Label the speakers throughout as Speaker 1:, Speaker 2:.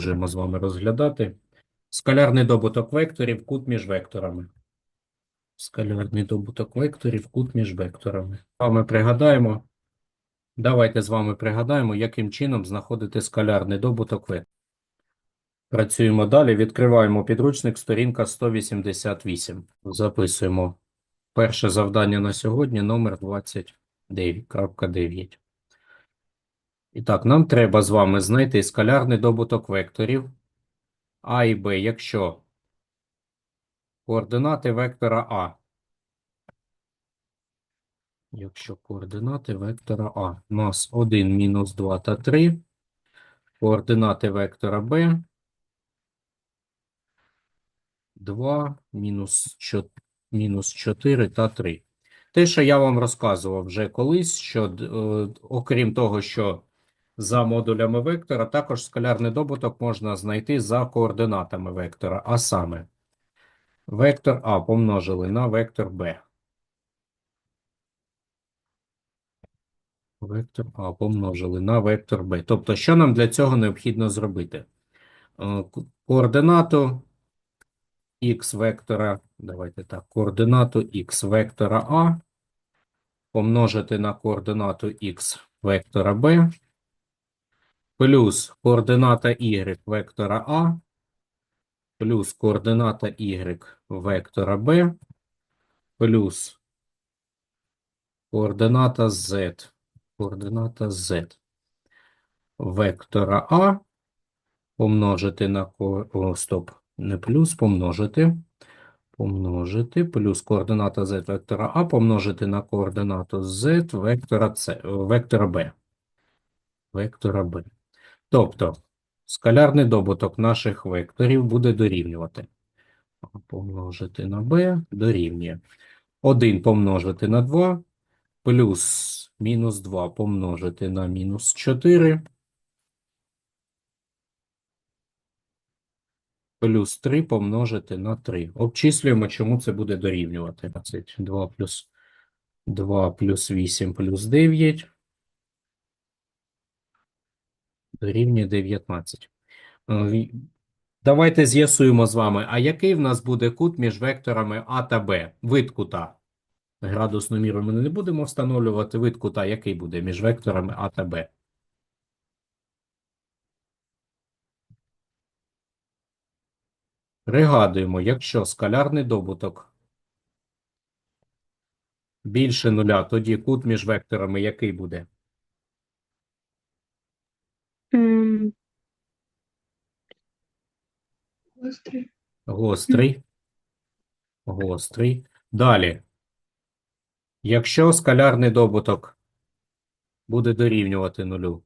Speaker 1: Можемо з вами розглядати. Скалярний добуток векторів, кут між векторами. Скалярний добуток векторів, кут між векторами. З вами пригадаємо. Давайте з вами пригадаємо, яким чином знаходити скалярний добуток векторів. Працюємо далі. Відкриваємо підручник, сторінка 188. Записуємо перше завдання на сьогодні, номер 29.9. І так, нам треба з вами знайти скалярний добуток векторів А і Б, якщо координати вектора А. Якщо координати вектора А у нас 1, мінус 2 та 3. Координати вектора Б 2, мінус 4, мінус 4 та 3. Те, що я вам розказував вже колись, що е, окрім того, що за модулями вектора, також скалярний добуток можна знайти за координатами вектора, а саме вектор А помножили на вектор Б. Вектор А помножили на вектор Б. Тобто, що нам для цього необхідно зробити? Е, Координату х вектора, давайте так, координату х вектора А помножити на координату х вектора Б плюс координата y вектора А плюс координата y вектора Б плюс координата z, координата z вектора А помножити на. О, стоп, не плюс, помножити. Помножити плюс координата z вектора А помножити на координату z вектора C, вектора B. Вектора B. Тобто, скалярний добуток наших векторів буде дорівнювати. Помножити на b дорівнює. 1 помножити на 2 плюс мінус 2 помножити на мінус 4 плюс 3 помножити на 3. Обчислюємо, чому це буде дорівнювати. 22 плюс 2 плюс 8 плюс 9 дорівнює 19. Е, Давайте з'ясуємо з вами, а який в нас буде кут між векторами А та Б? Вид кута. Градусну міру ми не будемо встановлювати. Вид кута який буде між векторами А та Б? Пригадуємо, якщо скалярний добуток більше нуля, тоді кут між векторами який буде?
Speaker 2: Гострий.
Speaker 1: Гострий. Гострий. Далі. Якщо скалярний добуток буде дорівнювати нулю,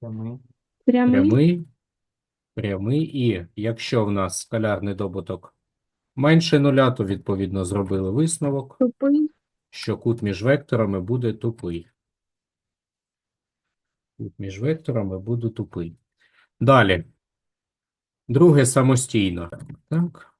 Speaker 2: Прямий.
Speaker 1: прямий, прямий і якщо в нас скалярний добуток менше нуля, то відповідно зробили висновок,
Speaker 2: Тупий.
Speaker 1: що кут між векторами буде тупий. Кут між векторами буде тупий. Далі. Друге самостійно. Так.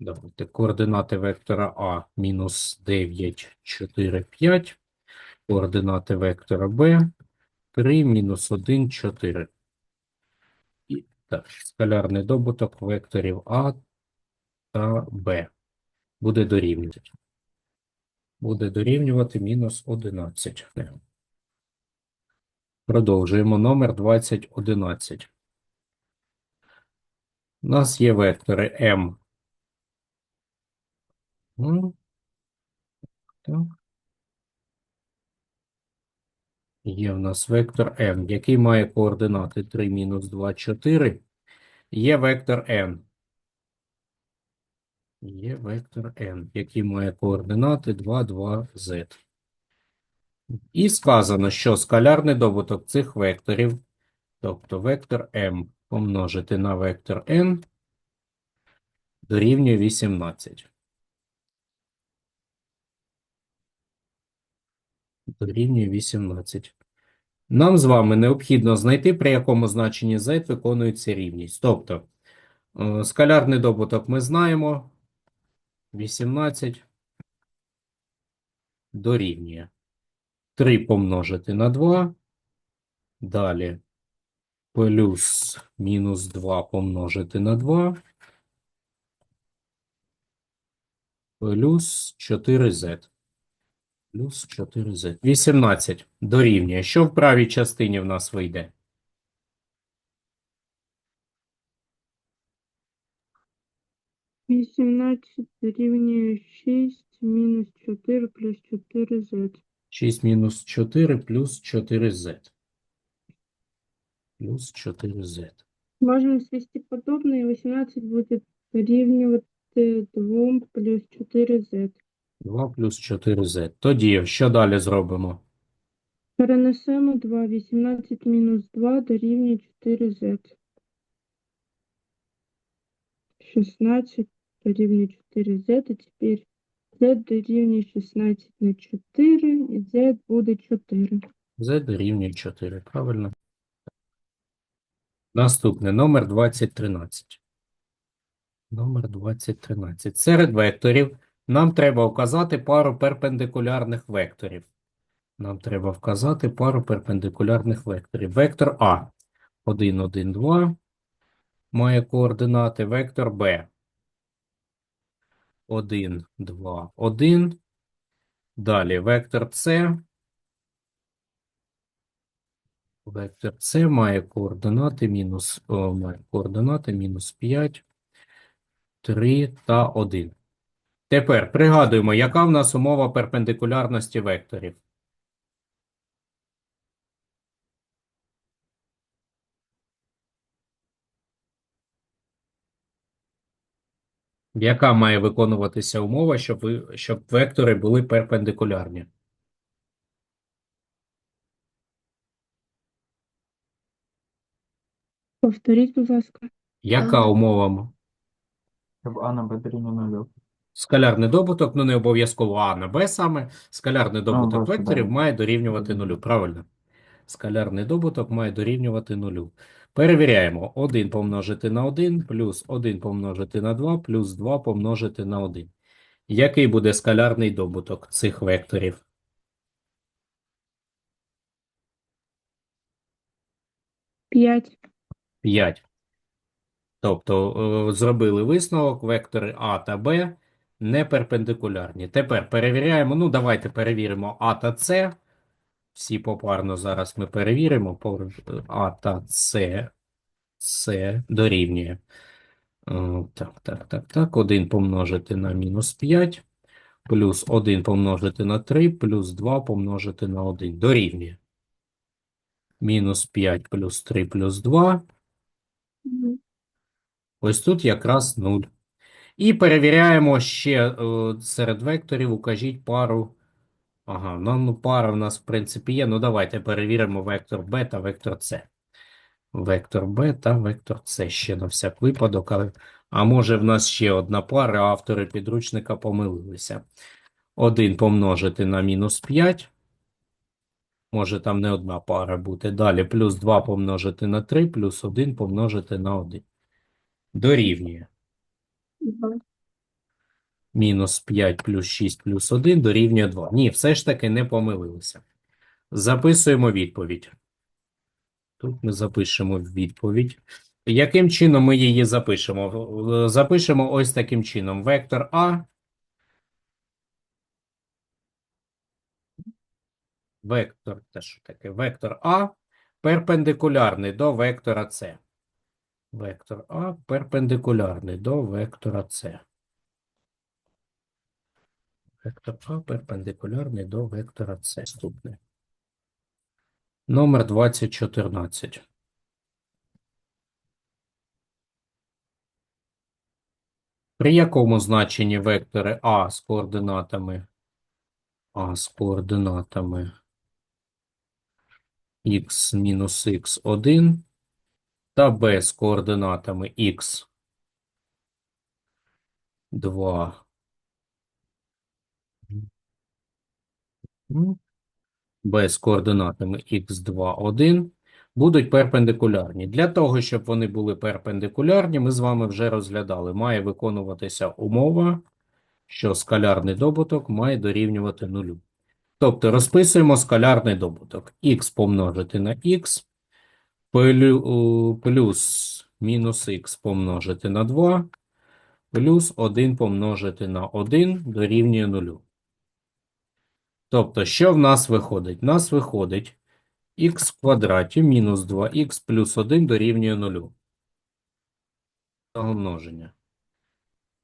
Speaker 1: Давайте координати вектора А мінус 9, 4, 5. Координати вектора Б 3, мінус 1, 4. І так, скалярний добуток векторів А та Б буде дорівнювати. Буде дорівнювати мінус 11. Продовжуємо номер 2011. У нас є вектори М. М. Є в нас вектор m, який має координати 3, мінус 2, 4. Є вектор n. Є вектор n, який має координати 2, 2, z. І сказано, що скалярний добуток цих векторів, тобто вектор m помножити на вектор n, дорівнює 18. Дорівнює 18. Нам з вами необхідно знайти, при якому значенні z виконується рівність. Тобто, е, скалярний добуток ми знаємо. 18 дорівнює. 3 помножити на 2. Далі плюс мінус 2 помножити на 2 плюс 4z. Плюс 4z. 18 дорівнює. Що в правій частині в нас вийде?
Speaker 2: Вісімнадцять дорівнює шість мінус чотири плюс чотири зет.
Speaker 1: 6 мінус 4 плюс 4z. Плюс 4z.
Speaker 2: Можна звести подобне, і 18 буде дорівнювати 2 плюс 4 зет.
Speaker 1: 2 плюс 4z. Тоді, що далі зробимо?
Speaker 2: Перенесемо 2. 18 мінус 2 дорівнює 4 зет. 16 дорівнює 4 зет, і тепер z дорівнює 16 на 4, і z буде 4.
Speaker 1: z дорівнює 4. Правильно. Наступне, номер 2013. Номер 2013. Серед векторів нам треба вказати пару перпендикулярних векторів. Нам треба вказати пару перпендикулярних векторів. Вектор А 1, 1, 2 має координати. Вектор Б 1, 2, 1. Далі вектор С. Вектор С має координати мінус, має координати мінус 5, 3 та 1. Тепер пригадуємо, яка в нас умова перпендикулярності векторів. Яка має виконуватися умова, щоб, щоб вектори були перпендикулярні?
Speaker 2: Повторіть, будь ласка.
Speaker 1: Яка умова?
Speaker 3: Щоб А на Б дорівнює нулю.
Speaker 1: Скалярний добуток, ну не обов'язково А на Б саме. Скалярний добуток
Speaker 3: просто,
Speaker 1: векторів має дорівнювати нулю. Правильно. Скалярний добуток має дорівнювати нулю. Перевіряємо. 1 помножити на 1 плюс 1 помножити на 2 плюс 2 помножити на 1. Який буде скалярний добуток цих векторів?
Speaker 2: 5.
Speaker 1: 5. Тобто е, зробили висновок, вектори А та Б не перпендикулярні. Тепер перевіряємо. Ну, давайте перевіримо А та С. Всі попарно зараз ми перевіримо. А та С, С дорівнює. Е, Так, так, так, так. 1 помножити на мінус 5, плюс 1 помножити на 3, плюс 2 помножити на 1. Дорівнює. Мінус 5 плюс 3 плюс 2. Ось тут якраз 0. І перевіряємо ще е, серед векторів, укажіть пару. Ага, ну, ну пара в нас в принципі є. Ну давайте перевіримо вектор b та вектор c. Вектор b та вектор c ще на всяк випадок. Але... А може в нас ще одна пара, автори підручника помилилися. 1 помножити на мінус 5. Може там не одна пара бути. Далі плюс 2 помножити на 3, плюс 1 помножити на 1. Дорівнює. Мінус 5 плюс 6 плюс 1 дорівнює 2. Ні, все ж таки не помилилися. Записуємо відповідь. Тут ми запишемо відповідь. Яким чином ми її запишемо? Запишемо ось таким чином. Вектор А. Вектор, те що таке? Вектор А перпендикулярний до вектора С. Вектор А перпендикулярний до вектора С. Вектор А перпендикулярний до вектора С. Наступне. Номер 2014. При якому значенні вектори А з координатами А з координатами х мінус х1 та Б з координатами х 2 Б з координатами х2, 1 будуть перпендикулярні. Для того, щоб вони були перпендикулярні, ми з вами вже розглядали. Має виконуватися умова, що скалярний добуток має дорівнювати нулю. Тобто розписуємо скалярний добуток. х помножити на х плю- плюс мінус х помножити на 2 плюс 1 помножити на 1 дорівнює 0. Тобто, що в нас виходить? В нас виходить х в квадраті мінус 2х плюс 1 дорівнює 0. Множення.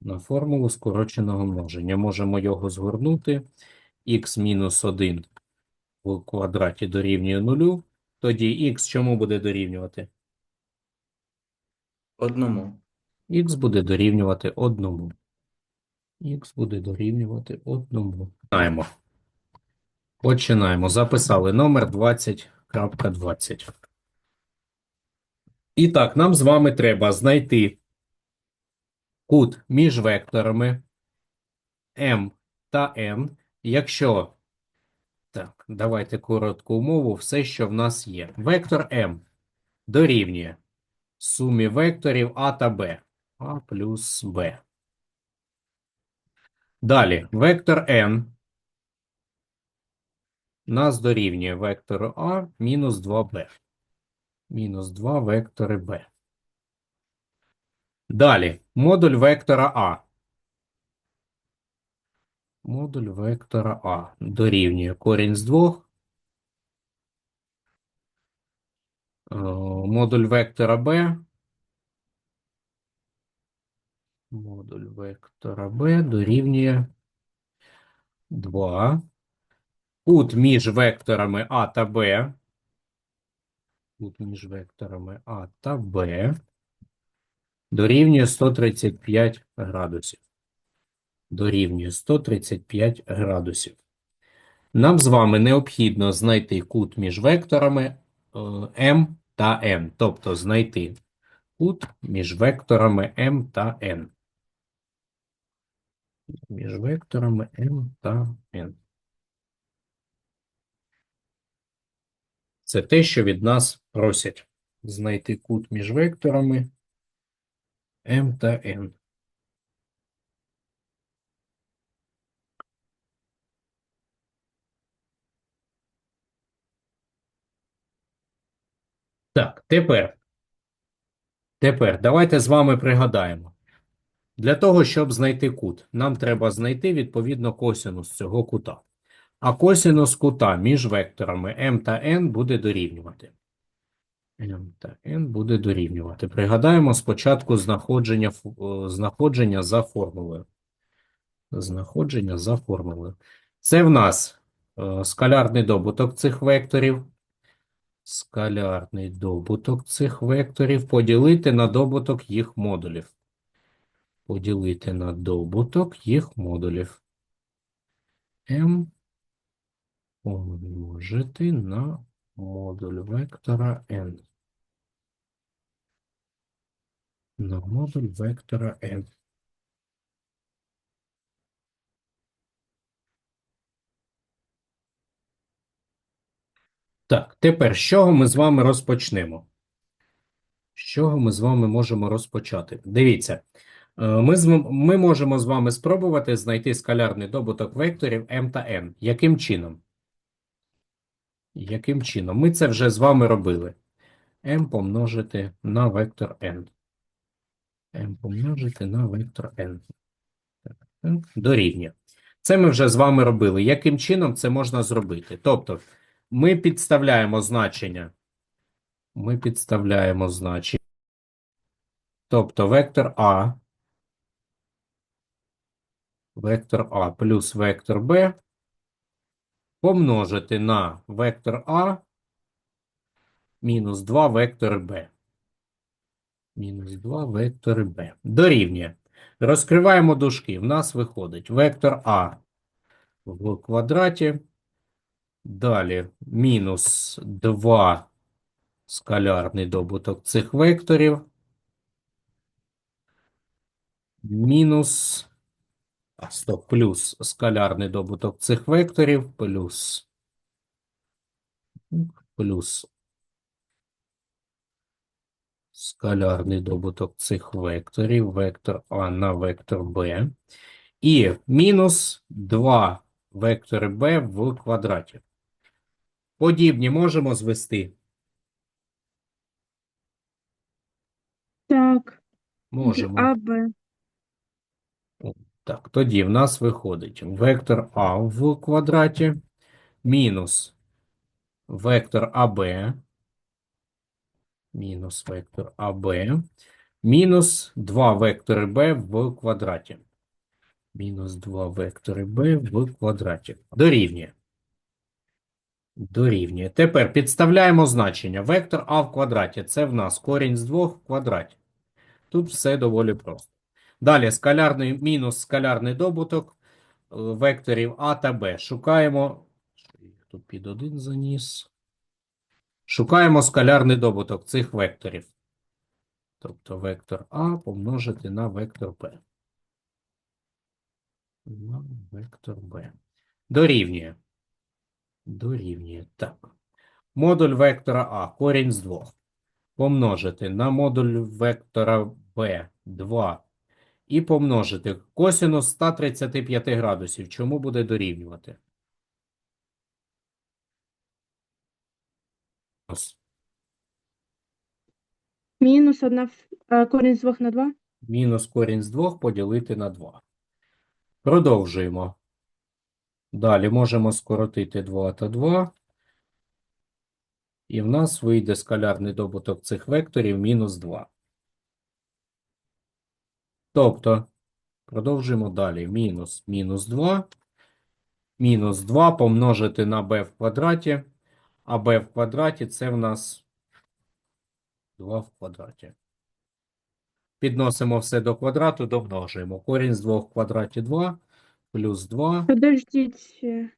Speaker 1: На формулу скороченого множення. Можемо його згорнути. Х мінус 1 в квадраті дорівнює 0. Тоді х чому буде дорівнювати?
Speaker 3: Одному.
Speaker 1: х буде дорівнювати 1. х буде дорівнювати 1. Починаємо. Починаємо. Записали номер 20.20. І так, нам з вами треба знайти кут між векторами m та n, якщо, так, давайте коротку умову, все, що в нас є. Вектор m дорівнює сумі векторів a та b, a плюс b. Далі, вектор n нас дорівнює вектору a мінус 2b. Мінус 2 вектори b. Далі, модуль вектора А. Модуль вектора А дорівнює корінь з двох. Е, Модуль вектора Б. Модуль вектора Б дорівнює 2. Кут між векторами А та Б. Кут між векторами А та Б дорівнює 135 градусів. Дорівнює 135 градусів. Нам з вами необхідно знайти кут між векторами е, m та n. Тобто знайти кут між векторами m та n. Між векторами m та n. Це те, що від нас просять. Знайти кут між векторами m та n. Так, тепер. Тепер давайте з вами пригадаємо. Для того, щоб знайти кут, нам треба знайти відповідно косинус цього кута. А косинус кута між векторами m та n буде дорівнювати. m та n буде дорівнювати. Пригадаємо спочатку знаходження, е, знаходження за формулою. Знаходження за формулою. Це в нас е, скалярний добуток цих векторів. Скалярний добуток цих векторів поділити на добуток їх модулів. Поділити на добуток їх модулів. m помножити на модуль вектора n. На модуль вектора n. Так, тепер з чого ми з вами розпочнемо? З чого ми з вами можемо розпочати? Дивіться, е, ми, з, ми можемо з вами спробувати знайти скалярний добуток векторів m та n. Яким чином? Яким чином? Ми це вже з вами робили. m помножити на вектор n. m помножити на вектор n Дорівнює. Це ми вже з вами робили. Яким чином це можна зробити? Тобто, ми підставляємо значення. Ми підставляємо значення. Тобто вектор А, вектор А плюс вектор Б помножити на вектор А мінус 2 вектори Б. Мінус 2 вектори Б. Дорівнює. Розкриваємо дужки. В нас виходить вектор А в квадраті. Далі мінус 2 скалярний добуток цих векторів. Мінус, а, стоп, плюс скалярний добуток цих векторів, плюс, плюс скалярний добуток цих векторів, вектор А на вектор Б, і мінус 2 вектори Б в квадраті. Подібні можемо звести.
Speaker 2: Так,
Speaker 1: Можемо.
Speaker 2: АБ.
Speaker 1: Так, тоді в нас виходить вектор А в квадраті мінус вектор АБ, мінус вектор АБ, мінус 2 вектори Б в квадраті. Мінус 2 вектори Б в квадраті. Дорівнює. Дорівнює. Тепер підставляємо значення. Вектор А в квадраті – це в нас корінь з 2 в квадраті. Тут все доволі просто. Далі скалярний мінус скалярний добуток е, векторів А та Б. Шукаємо. Тут під один заніс. Шукаємо скалярний добуток цих векторів. Тобто вектор А помножити на вектор Б. На вектор Б. Дорівнює. Дорівнює. Так. Модуль вектора А. Корінь з 2. Помножити на модуль вектора Б 2 і помножити косинус 135 градусів. Чому буде дорівнювати?
Speaker 2: Мінус 1 корінь з 2 на 2.
Speaker 1: Мінус корінь з 2 поділити на 2. Продовжуємо. Далі можемо скоротити 2 та 2. І в нас вийде скалярний добуток цих векторів мінус 2. Тобто, продовжуємо далі. Мінус мінус 2. Мінус 2 помножити на b в квадраті. А b в квадраті це в нас 2 в квадраті. Підносимо все до квадрату, домножуємо. Корінь з 2 в квадраті 2, плюс 2,
Speaker 2: Подождіть. е,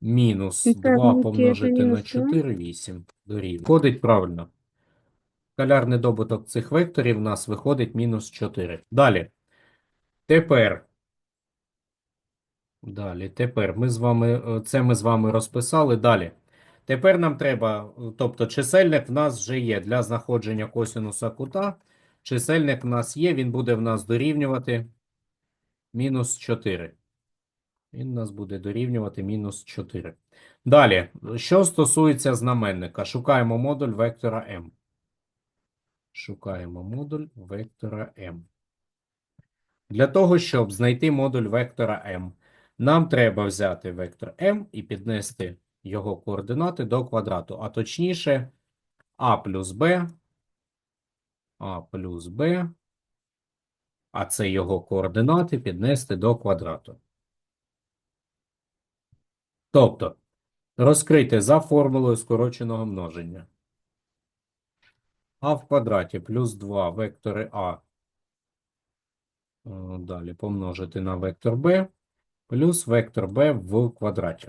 Speaker 1: мінус
Speaker 2: Так,
Speaker 1: 2
Speaker 2: ну,
Speaker 1: помножити на
Speaker 2: мінус 2.
Speaker 1: 4, 8. Дорівнює. Виходить правильно. Скалярний добуток цих векторів у нас виходить мінус 4. Далі. Тепер. Далі, тепер ми з вами, е, це ми з вами розписали. Далі. Тепер нам треба, е, тобто чисельник в нас вже є для знаходження косинуса кута. Чисельник в нас є, він буде в нас дорівнювати мінус 4. Він нас буде дорівнювати мінус 4. Далі, що стосується знаменника, шукаємо модуль вектора m. Шукаємо модуль вектора m. Для того, щоб знайти модуль вектора m, нам треба взяти вектор m і піднести його координати до квадрату, а точніше a плюс b, a плюс b, а це його координати піднести до квадрату. Тобто, розкрити за формулою скороченого множення. а в квадраті плюс 2 вектори а Е, Далі помножити на вектор b плюс вектор b в квадраті.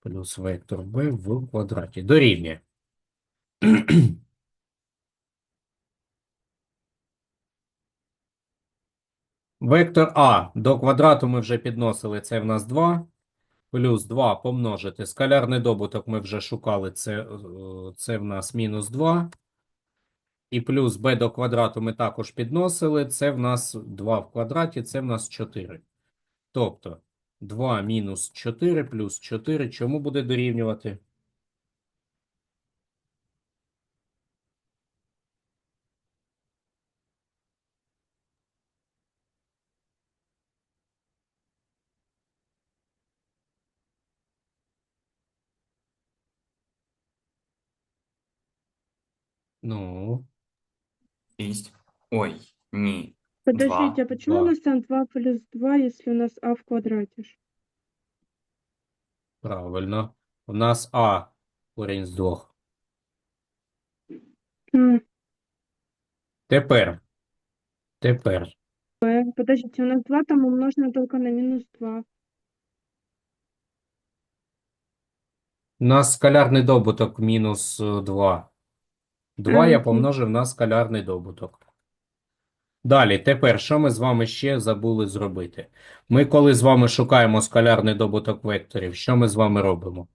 Speaker 1: Плюс вектор b в квадраті. Дорівнює. Вектор А до квадрату ми вже підносили, це в нас 2. Плюс 2 помножити. Скалярний добуток ми вже шукали, це, е, це в нас мінус 2. І плюс b до квадрату ми також підносили. Це в нас 2 в квадраті, це в нас 4. Тобто 2 мінус 4 плюс 4 чому буде дорівнювати? Ну,
Speaker 4: 6. Ой, ні.
Speaker 2: Подождите, а почему
Speaker 1: два.
Speaker 2: у нас там 2 плюс 2, если у нас а в квадрате? ж?
Speaker 1: правильно. У нас А корінь з 2.
Speaker 2: А,
Speaker 1: Тепер. Тепер.
Speaker 2: Б. Подождите, у нас 2 там умножено только на минус 2.
Speaker 1: У нас скалярний добуток мінус 2. 2 я помножив на скалярний добуток. Далі, тепер, що ми з вами ще забули зробити? Ми, коли з вами шукаємо скалярний добуток векторів, що ми з вами робимо?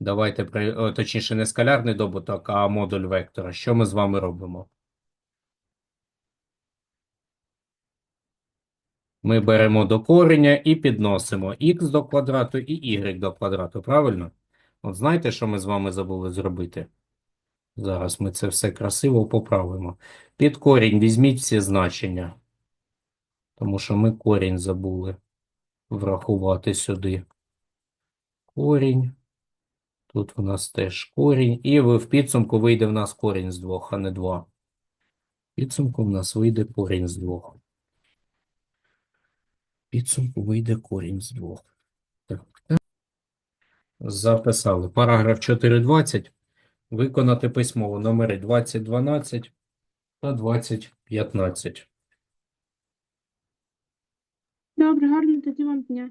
Speaker 1: Давайте, точніше, не скалярний добуток, а модуль вектора. Що ми з вами робимо? Ми беремо до кореня і підносимо х до квадрату і y до квадрату, правильно? От знаєте, що ми з вами забули зробити? Зараз ми це все красиво поправимо. Під корінь візьміть всі значення. Тому що ми корінь забули врахувати сюди. Корінь. Тут у нас теж корінь. І в підсумку вийде в нас корінь з двох, а не два. Підсумку в нас вийде корінь з двох. Підсумку вийде корінь з двох. Так. Записали. Параграф 4.20. Виконати письмово номери 2012 та 2015.
Speaker 2: Добре, гарно тоді вам дня.